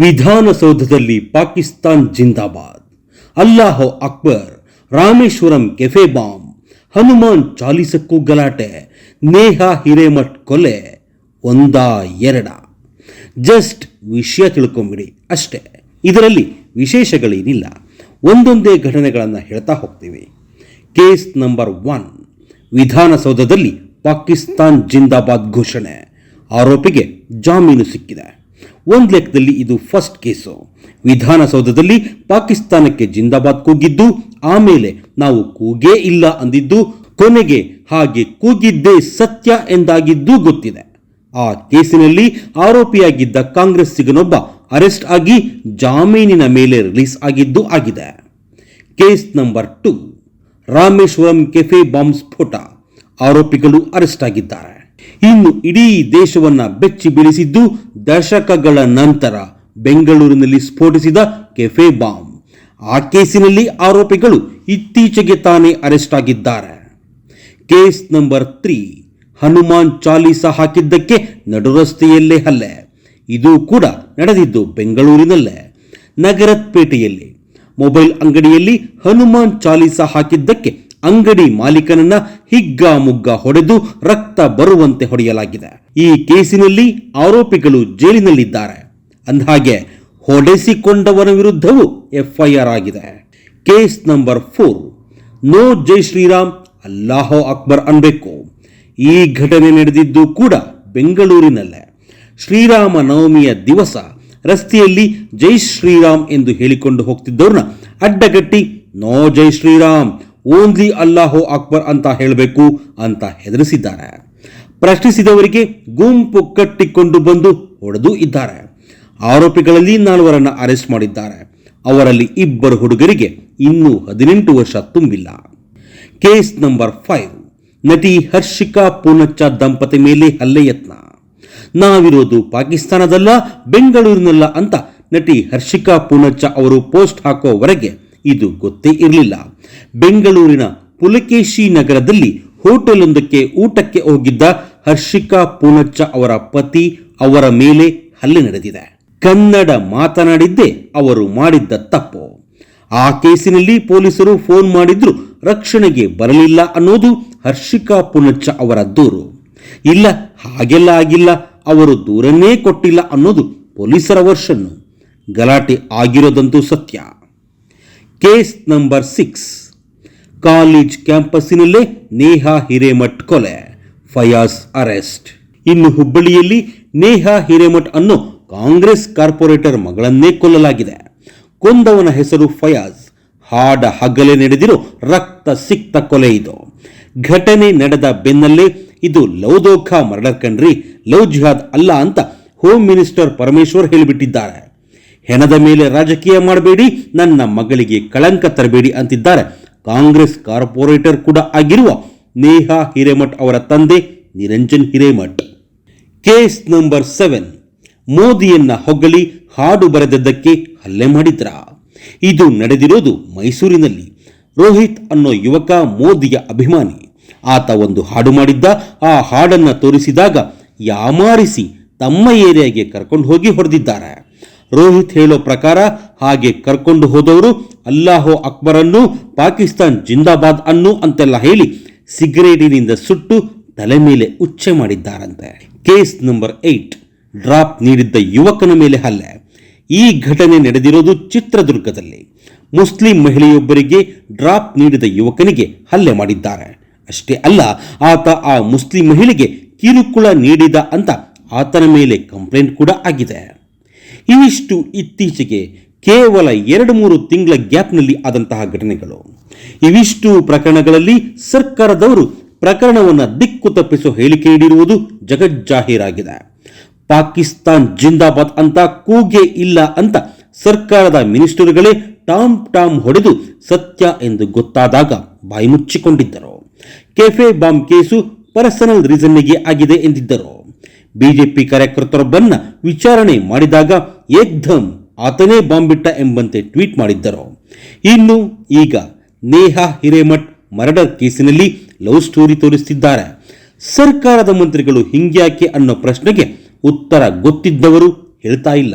ವಿಧಾನಸೌಧದಲ್ಲಿ ಪಾಕಿಸ್ತಾನ್ ಜಿಂದಾಬಾದ್. ಅಲ್ಲಾಹೋ ಅಕ್ಬರ್, ರಾಮೇಶ್ವರಂ ಕೆಫೆ ಬಾಂಬ್, ಹನುಮಾನ್ ಚಾಲಿಸಕ್ಕೂ ಗಲಾಟೆ, ನೇಹಾ ಹಿರೇಮಠ್ ಕೊಲೆ, ಒಂದಾ ಎರಡ. ಜಸ್ಟ್ ವಿಷಯ ತಿಳ್ಕೊಂಬಿಡಿ ಅಷ್ಟೇ. ಇದರಲ್ಲಿ ವಿಶೇಷಗಳೇನಿಲ್ಲ. ಒಂದೊಂದೇ ಘಟನೆಗಳನ್ನು ಹೇಳ್ತಾ ಹೋಗ್ತೀವಿ. ಕೇಸ್ ನಂಬರ್ ಒನ್ ವಿಧಾನಸೌಧದಲ್ಲಿ ಪಾಕಿಸ್ತಾನ್ ಜಿಂದಾಬಾದ್ ಘೋಷಣೆ. ಆರೋಪಿಗೆ ಜಾಮೀನು ಸಿಕ್ಕಿದೆ. ಒಂದು ಲೆಕ್ಕದಲ್ಲಿ ಇದು ಫಸ್ಟ್ ಕೇಸು ವಿಧಾನಸೌಧದಲ್ಲಿ ಪಾಕಿಸ್ತಾನಕ್ಕೆ ಜಿಂದಾಬಾದ್ ಕೂಗಿದ್ದು, ಆಮೇಲೆ ನಾವು ಕೂಗೇ ಇಲ್ಲ ಅಂದಿದ್ದು, ಕೊನೆಗೆ ಹಾಗೆ ಕೂಗಿದ್ದೇ ಸತ್ಯ ಎಂದಾಗಿದ್ದು ಗೊತ್ತಿದೆ. ಆ ಕೇಸಿನಲ್ಲಿ ಆರೋಪಿಯಾಗಿದ್ದ ಕಾಂಗ್ರೆಸ್ಸಿಗನೊಬ್ಬ ಅರೆಸ್ಟ್ ಆಗಿ ಜಾಮೀನಿನ ಮೇಲೆ ರಿಲೀಸ್ ಆಗಿದ್ದು ಆಗಿದೆ. Case number two Rameshwaram cafe bomb ಸ್ಫೋಟ ಆರೋಪಿಗಳು ಅರೆಸ್ಟ್ ಆಗಿದ್ದಾರೆ. ಇನ್ನು ಇಡೀ ದೇಶವನ್ನ ಬೆಚ್ಚಿ ಬೀಳಿಸಿದ್ದು ದಶಕಗಳ ನಂತರ ಬೆಂಗಳೂರಿನಲ್ಲಿ ಸ್ಫೋಟಿಸಿದ ಕೆಫೆ ಬಾಂಬ್. ಆ ಕೇಸಿನಲ್ಲಿ ಆರೋಪಿಗಳು ಇತ್ತೀಚೆಗೆ ತಾನೇ ಅರೆಸ್ಟ್ ಆಗಿದ್ದಾರೆ. Case number three, Hanuman Chalisa ಹಾಕಿದ್ದಕ್ಕೆ ನಡುರಸ್ತೆಯಲ್ಲೇ ಹಲ್ಲೆ ಇದು ಕೂಡ ನಡೆದಿದ್ದು ಬೆಂಗಳೂರಿನಲ್ಲೇ. ನಗರಪೇಟೆಯಲ್ಲಿ ಮೊಬೈಲ್ ಅಂಗಡಿಯಲ್ಲಿ ಹನುಮಾನ್ ಚಾಲೀಸ ಹಾಕಿದ್ದಕ್ಕೆ ಅಂಗಡಿ ಮಾಲೀಕನನ್ನ ಹಿಗ್ಗಾಮುಗ್ಗ ಹೊಡೆದು ರಕ್ತ ಬರುವಂತೆ ಹೊಡೆಯಲಾಗಿದೆ. ಈ ಕೇಸಿನಲ್ಲಿ ಆರೋಪಿಗಳು ಜೈಲಿನಲ್ಲಿದ್ದಾರೆ. ಅಂದಹಾಗೆ, ಹೊಡೆಸಿಕೊಂಡವರ ವಿರುದ್ಧವೂ ಎಫ್ಐಆರ್ ಆಗಿದೆ. ಕೇಸ್ ನಂಬರ್ ಫೋರ್, ನೋ ಜೈ ಶ್ರೀರಾಮ್, ಅಲ್ಲಾಹೋ ಅಕ್ಬರ್ ಅನ್ಬೇಕು. ಈ ಘಟನೆ ನಡೆದಿದ್ದು ಕೂಡ ಬೆಂಗಳೂರಿನಲ್ಲೇ. ಶ್ರೀರಾಮ ನವಮಿಯ ದಿವಸ ರಸ್ತೆಯಲ್ಲಿ ಜೈ ಶ್ರೀರಾಮ್ ಎಂದು ಹೇಳಿಕೊಂಡು ಹೋಗ್ತಿದ್ದವ್ರನ್ನ ಅಡ್ಡಗಟ್ಟಿ, ನೋ ಜೈ ಶ್ರೀರಾಮ್ ಓನ್ಲಿ ಅಲ್ಲಾಹೋ ಅಕ್ಬರ್ ಅಂತ ಹೇಳಬೇಕು ಅಂತ ಹೆದರಿಸಿದ್ದಾರೆ. ಪ್ರಶ್ನಿಸಿದವರಿಗೆ ಗುಂಪು ಕಟ್ಟಿಕೊಂಡು ಬಂದು ಹೊಡೆದು ಇದ್ದಾರೆ. ಆರೋಪಿಗಳಲ್ಲಿ ನಾಲ್ವರನ್ನು ಅರೆಸ್ಟ್ ಮಾಡಿದ್ದಾರೆ. ಅವರಲ್ಲಿ ಇಬ್ಬರು ಹುಡುಗರಿಗೆ ಇನ್ನೂ ಹದಿನೆಂಟು ವರ್ಷ ತುಂಬಿಲ್ಲ. Case number five. ನಟಿ ಹರ್ಷಿಕಾ ಪೂನಚ್ಚ ದಂಪತಿ ಮೇಲೆ ಹಲ್ಲೆ ಯತ್ನ. ನಾವಿರೋದು ಪಾಕಿಸ್ತಾನದಲ್ಲ, ಬೆಂಗಳೂರಿನಲ್ಲ ಅಂತ ನಟಿ ಹರ್ಷಿಕಾ ಪೂನಚ್ಚ ಅವರು ಪೋಸ್ಟ್ ಹಾಕೋವರೆಗೆ ಇದು ಗೊತ್ತೇ ಇರಲಿಲ್ಲ. ಬೆಂಗಳೂರಿನ ಪುಲಕೇಶಿ ನಗರದಲ್ಲಿ ಹೋಟೆಲೊಂದಕ್ಕೆ ಊಟಕ್ಕೆ ಹೋಗಿದ್ದ ಹರ್ಷಿಕಾ ಪೂನಚ್ಚ ಅವರ ಪತಿ ಅವರ ಮೇಲೆ ಹಲ್ಲೆ ನಡೆದಿದೆ. ಕನ್ನಡ ಮಾತನಾಡಿದ್ದೇ ಅವರು ಮಾಡಿದ್ದ ತಪ್ಪು. ಆ ಕೇಸಿನಲ್ಲಿ ಪೊಲೀಸರು ಫೋನ್ ಮಾಡಿದ್ರು, ರಕ್ಷಣೆಗೆ ಬರಲಿಲ್ಲ ಅನ್ನೋದು ಹರ್ಷಿಕಾ ಪುನಚ್ಚ ಅವರ ದೂರು. ಇಲ್ಲ, ಹಾಗೆಲ್ಲ ಆಗಿಲ್ಲ, ಅವರು ದೂರನ್ನೇ ಕೊಟ್ಟಿಲ್ಲ ಅನ್ನೋದು ಪೊಲೀಸರ ವರ್ಷನ್ನು ಗಲಾಟೆ ಆಗಿರೋದಂತೂ ಸತ್ಯ. Case number six. ಕಾಲೇಜ್ ಕ್ಯಾಂಪಸ್ಸಿನಲ್ಲೇ ನೇಹಾ ಹಿರೇಮಠ್ ಕೊಲೆ, ಫಯಾಜ್ ಅರೆಸ್ಟ್. ಇನ್ನು ಹುಬ್ಬಳ್ಳಿಯಲ್ಲಿ ನೇಹಾ ಹಿರೇಮಠ್ ಅನ್ನು ಕಾಂಗ್ರೆಸ್ ಕಾರ್ಪೊರೇಟರ್ ಮಗಳನ್ನೇ ಕೊಲ್ಲಲಾಗಿದೆ. ಕೊಂದವನ ಹೆಸರು ಫಯಾಜ್. ಹಾಡ ಹಗಲೇ ನಡೆದಿರೋ ರಕ್ತ ಸಿಕ್ತ ಕೊಲೆ ಇದು. ಘಟನೆ ನಡೆದ ಬೆನ್ನಲ್ಲೇ ಇದು ಲೌದೋಖ ಮರ್ಡರ್ ಕಣ್ರಿ ಲವ್ ಜಿಹಾದ್ ಅಲ್ಲ ಅಂತ ಹೋಮ್ ಮಿನಿಸ್ಟರ್ ಪರಮೇಶ್ವರ್ ಹೇಳಿಬಿಟ್ಟಿದ್ದಾರೆ. ಹೆಣದ ಮೇಲೆ ರಾಜಕೀಯ ಮಾಡಬೇಡಿ, ನನ್ನ ಮಗಳಿಗೆ ಕಳಂಕ ತರಬೇಡಿ ಅಂತಿದ್ದಾರೆ. ಕಾಂಗ್ರೆಸ್ ಕಾರ್ಪೊರೇಟರ್ ಕೂಡ ಆಗಿರುವ ನೇಹಾ ಹಿರೇಮಠ್ ಅವರ ತಂದೆ Niranjan Hiremath. Case number seven. ಮೋದಿಯನ್ನ ಹೊಗಳಿ ಹಾಡು ಬರೆದದ್ದಕ್ಕೆ ಹಲ್ಲೆ ಮಾಡಿದ್ರ? ಇದು ನಡೆದಿರೋದು ಮೈಸೂರಿನಲ್ಲಿ. ರೋಹಿತ್ ಅನ್ನೋ ಯುವಕ ಮೋದಿಯ ಅಭಿಮಾನಿ. ಆತ ಒಂದು ಹಾಡು ಮಾಡಿದ್ದ, ಆ ಹಾಡನ್ನ ತೋರಿಸಿದಾಗ ಯಾಮಾರಿಸಿ ತಮ್ಮ ಏರಿಯಾಗೆ ಕರ್ಕೊಂಡು ಹೋಗಿ ಹೊಡೆದಿದ್ದಾರೆ. ರೋಹಿತ್ ಹೇಳೋ ಪ್ರಕಾರ ಹಾಗೆ ಕರ್ಕೊಂಡು ಹೋದವರು ಅಲ್ಲಾಹೋ ಅಕ್ಬರನ್ನು, ಪಾಕಿಸ್ತಾನ್ ಜಿಂದಾಬಾದ್ ಅನ್ನು ಅಂತೆಲ್ಲ ಹೇಳಿ ಸಿಗರೇಟಿನಿಂದ ಸುಟ್ಟು ತಲೆ ಮೇಲೆ ಉಚ್ಚೆ ಮಾಡಿದ್ದಾರಂತೆ. ಕೇಸ್ ನಂಬರ್ ಏಟ್, ಡ್ರಾಪ್ ನೀಡಿದ್ದ ಯುವಕನ ಮೇಲೆ ಹಲ್ಲೆ. ಈ ಘಟನೆ ನಡೆದಿರೋದು ಚಿತ್ರದುರ್ಗದಲ್ಲಿ. ಮುಸ್ಲಿಂ ಮಹಿಳೆಯೊಬ್ಬರಿಗೆ ಡ್ರಾಪ್ ನೀಡಿದ ಯುವಕನಿಗೆ ಹಲ್ಲೆ ಮಾಡಿದ್ದಾರೆ. ಅಷ್ಟೇ ಅಲ್ಲ, ಆತ ಆ ಮುಸ್ಲಿಂ ಮಹಿಳೆಗೆ ಕಿರುಕುಳ ನೀಡಿದ ಅಂತ ಆತನ ಮೇಲೆ ಕಂಪ್ಲೇಂಟ್ ಕೂಡ ಆಗಿದೆ. ಇವಿಷ್ಟು ಇತ್ತೀಚೆಗೆ ಕೇವಲ ಎರಡು ಮೂರು ತಿಂಗಳ ಗ್ಯಾಪ್ನಲ್ಲಿ ಆದಂತಹ ಘಟನೆಗಳು. ಇವಿಷ್ಟು ಪ್ರಕರಣಗಳಲ್ಲಿ ಸರ್ಕಾರದವರು ಪ್ರಕರಣವನ್ನು ದಿಕ್ಕು ತಪ್ಪಿಸೋ ಹೇಳಿಕೆ ನೀಡಿರುವುದು ಜಗಜ್ಜಾಹೀರಾಗಿದೆ. ಪಾಕಿಸ್ತಾನ್ ಜಿಂದಾಬಾದ್ ಅಂತ ಕೂಗೆ ಇಲ್ಲ ಅಂತ ಸರ್ಕಾರದ ಮಿನಿಸ್ಟರ್ಗಳೇ ಟಾಮ್ ಟಾಮ್ ಹೊಡೆದು ಸತ್ಯ ಎಂದು ಗೊತ್ತಾದಾಗ ಬಾಯಿ ಮುಚ್ಚಿಕೊಂಡಿದ್ದರು. ಕೆಫೆ ಬಾಂಬ್ ಕೇಸು ಪರ್ಸನಲ್ ರೀಸನ್ನಿಗೆ ಆಗಿದೆ ಎಂದಿದ್ದರು. ಬಿಜೆಪಿ ಕಾರ್ಯಕರ್ತರೊಬ್ಬನ್ನ ವಿಚಾರಣೆ ಮಾಡಿದಾಗ ಏಕ್ದಮ್ ಆತನೇ ಬಾಂಬಿಟ್ಟ ಎಂಬಂತೆ ಟ್ವೀಟ್ ಮಾಡಿದ್ದರು. ಇನ್ನು ಈಗ ನೇಹಾ ಹಿರೇಮಠ್ ಮರ್ಡರ್ ಕೇಸಿನಲ್ಲಿ ಲವ್ ಸ್ಟೋರಿ ತೋರಿಸುತ್ತಿದ್ದಾರೆ ಸರ್ಕಾರದ ಮಂತ್ರಿಗಳು ಹಿಂಗ್ಯಾಕೆ ಅನ್ನೋ ಪ್ರಶ್ನೆಗೆ ಉತ್ತರ ಗೊತ್ತಿದ್ದವರು ಹೇಳ್ತಾ ಇಲ್ಲ.